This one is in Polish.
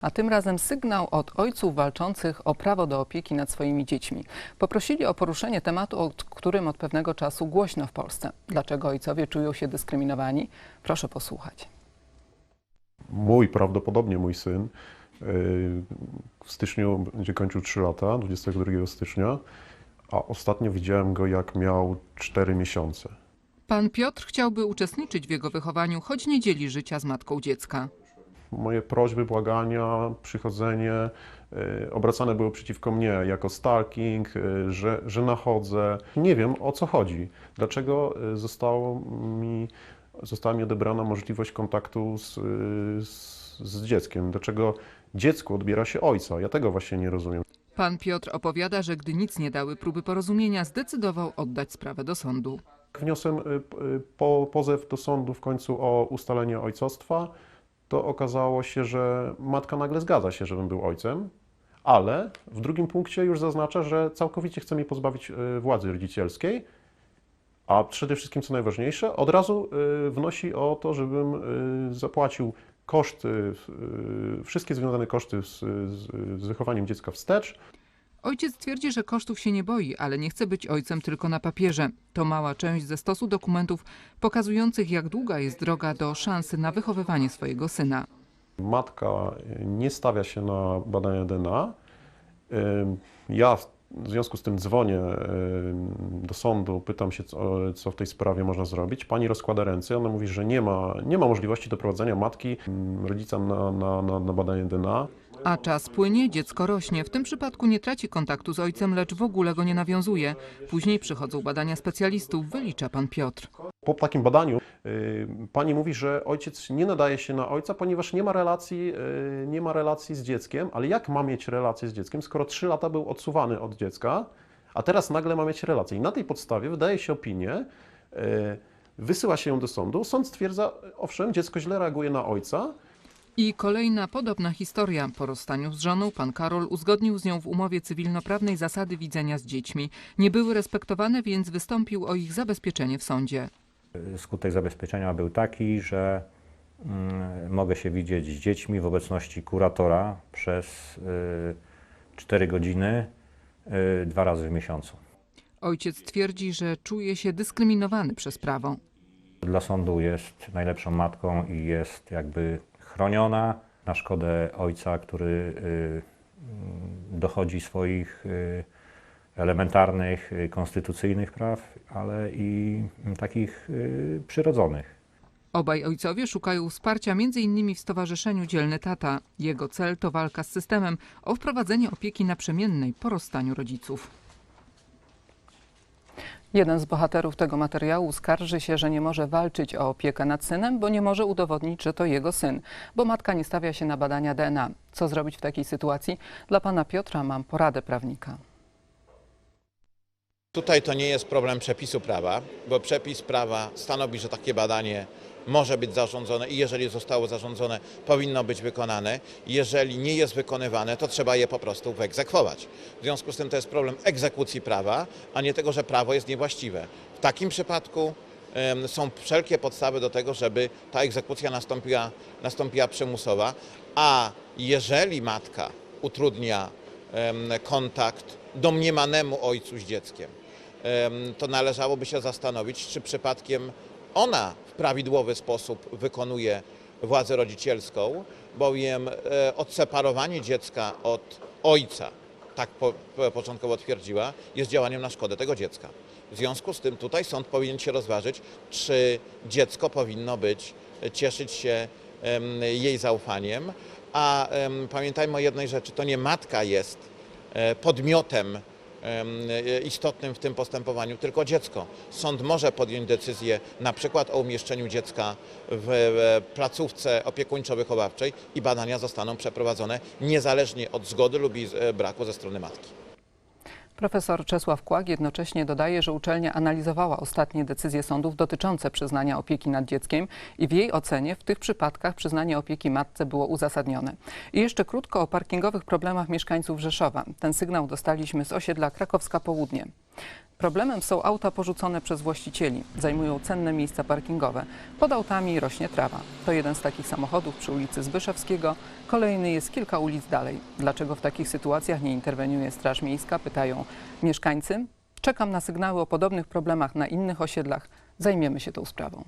A tym razem sygnał od ojców walczących o prawo do opieki nad swoimi dziećmi. Poprosili o poruszenie tematu, o którym od pewnego czasu głośno w Polsce. Dlaczego ojcowie czują się dyskryminowani? Proszę posłuchać. Mój, prawdopodobnie mój syn, yy, w styczniu będzie kończył 3 lata, 22 stycznia, a ostatnio widziałem go jak miał 4 miesiące. Pan Piotr chciałby uczestniczyć w jego wychowaniu, choć nie dzieli życia z matką dziecka. Moje prośby, błagania, przychodzenie yy, obracane były przeciwko mnie jako stalking, yy, że, że nachodzę. Nie wiem o co chodzi. Dlaczego yy, zostało mi, została mi odebrana możliwość kontaktu z, z, z dzieckiem? Dlaczego dziecku odbiera się ojca? Ja tego właśnie nie rozumiem. Pan Piotr opowiada, że gdy nic nie dały próby porozumienia, zdecydował oddać sprawę do sądu. Wniosłem po, pozew do sądu w końcu o ustalenie ojcostwa. To okazało się, że matka nagle zgadza się, żebym był ojcem, ale w drugim punkcie już zaznacza, że całkowicie chce mnie pozbawić y, władzy rodzicielskiej, a przede wszystkim, co najważniejsze, od razu y, wnosi o to, żebym y, zapłacił koszty, wszystkie związane koszty z, z, z wychowaniem dziecka wstecz, Ojciec twierdzi, że kosztów się nie boi, ale nie chce być ojcem tylko na papierze. To mała część ze stosu dokumentów pokazujących, jak długa jest droga do szansy na wychowywanie swojego syna. Matka nie stawia się na badania DNA. Ja w związku z tym dzwonię do sądu, pytam się, co, w tej sprawie można zrobić. Pani rozkłada ręce, ona mówi, że nie ma, nie ma możliwości doprowadzenia matki, rodzica na, na, na badanie DNA. A czas płynie, dziecko rośnie. W tym przypadku nie traci kontaktu z ojcem, lecz w ogóle go nie nawiązuje. Później przychodzą badania specjalistów, wylicza pan Piotr. Po takim badaniu y, pani mówi, że ojciec nie nadaje się na ojca, ponieważ nie ma relacji, y, nie ma relacji z dzieckiem. Ale jak ma mieć relację z dzieckiem, skoro 3 lata był odsuwany od dziecka, a teraz nagle ma mieć relację? I na tej podstawie wydaje się opinię, y, wysyła się ją do sądu. Sąd stwierdza, owszem, dziecko źle reaguje na ojca, I kolejna podobna historia. Po rozstaniu z żoną pan Karol uzgodnił z nią w umowie cywilnoprawnej zasady widzenia z dziećmi. Nie były respektowane, więc wystąpił o ich zabezpieczenie w sądzie. Skutek zabezpieczenia był taki, że mm, mogę się widzieć z dziećmi w obecności kuratora przez y, 4 godziny, y, dwa razy w miesiącu. Ojciec twierdzi, że czuje się dyskryminowany przez prawo. Dla sądu jest najlepszą matką i jest jakby chroniona na szkodę ojca, który y, mm, dochodzi swoich y, elementarnych, y, konstytucyjnych praw, ale i takich y, przyrodzonych. Obaj ojcowie szukają wsparcia m.in. w Stowarzyszeniu Dzielny Tata. Jego cel to walka z systemem o wprowadzenie opieki naprzemiennej po rozstaniu rodziców. Jeden z bohaterów tego materiału skarży się, że nie może walczyć o opiekę nad synem, bo nie może udowodnić, że to jego syn, bo matka nie stawia się na badania DNA. Co zrobić w takiej sytuacji? Dla pana Piotra mam poradę prawnika. Tutaj to nie jest problem przepisu prawa, bo przepis prawa stanowi, że takie badanie może być zarządzone i jeżeli zostało zarządzone, powinno być wykonane. Jeżeli nie jest wykonywane, to trzeba je po prostu wyegzekwować. W związku z tym to jest problem egzekucji prawa, a nie tego, że prawo jest niewłaściwe. W takim przypadku są wszelkie podstawy do tego, żeby ta egzekucja nastąpiła, nastąpiła przymusowa, a jeżeli matka utrudnia kontakt domniemanemu ojcu z dzieckiem, em, to należałoby się zastanowić, czy przypadkiem ona w prawidłowy sposób wykonuje władzę rodzicielską, bowiem e, odseparowanie dziecka od ojca, tak po, po, początkowo twierdziła, jest działaniem na szkodę tego dziecka. W związku z tym tutaj sąd powinien się rozważyć, czy dziecko powinno być, cieszyć się jej zaufaniem, a pamiętajmy o jednej rzeczy, to nie matka jest e, podmiotem em, e, istotnym w tym postępowaniu, tylko dziecko. Sąd może podjąć decyzję na przykład o umieszczeniu dziecka w e, placówce opiekuńczo-wychowawczej i badania zostaną przeprowadzone niezależnie od zgody lub e, braku ze strony matki. Profesor Czesław Kłak jednocześnie dodaje, że uczelnia analizowała ostatnie decyzje sądów dotyczące przyznania opieki nad dzieckiem i w jej ocenie w tych przypadkach przyznanie opieki matce było uzasadnione. I jeszcze krótko o parkingowych problemach mieszkańców Rzeszowa. Ten sygnał dostaliśmy z osiedla Krakowska Południe. Problemem są auta porzucone przez właścicieli. Zajmują cenne miejsca parkingowe. Pod autami rośnie trawa. To jeden z takich samochodów przy ulicy Zbyszewskiego. Kolejny jest kilka ulic dalej. Dlaczego w takich sytuacjach nie interweniuje Straż Miejska? Pytają mieszkańcy. Czekam na sygnały o podobnych problemach na innych osiedlach. Zajmiemy się tą sprawą.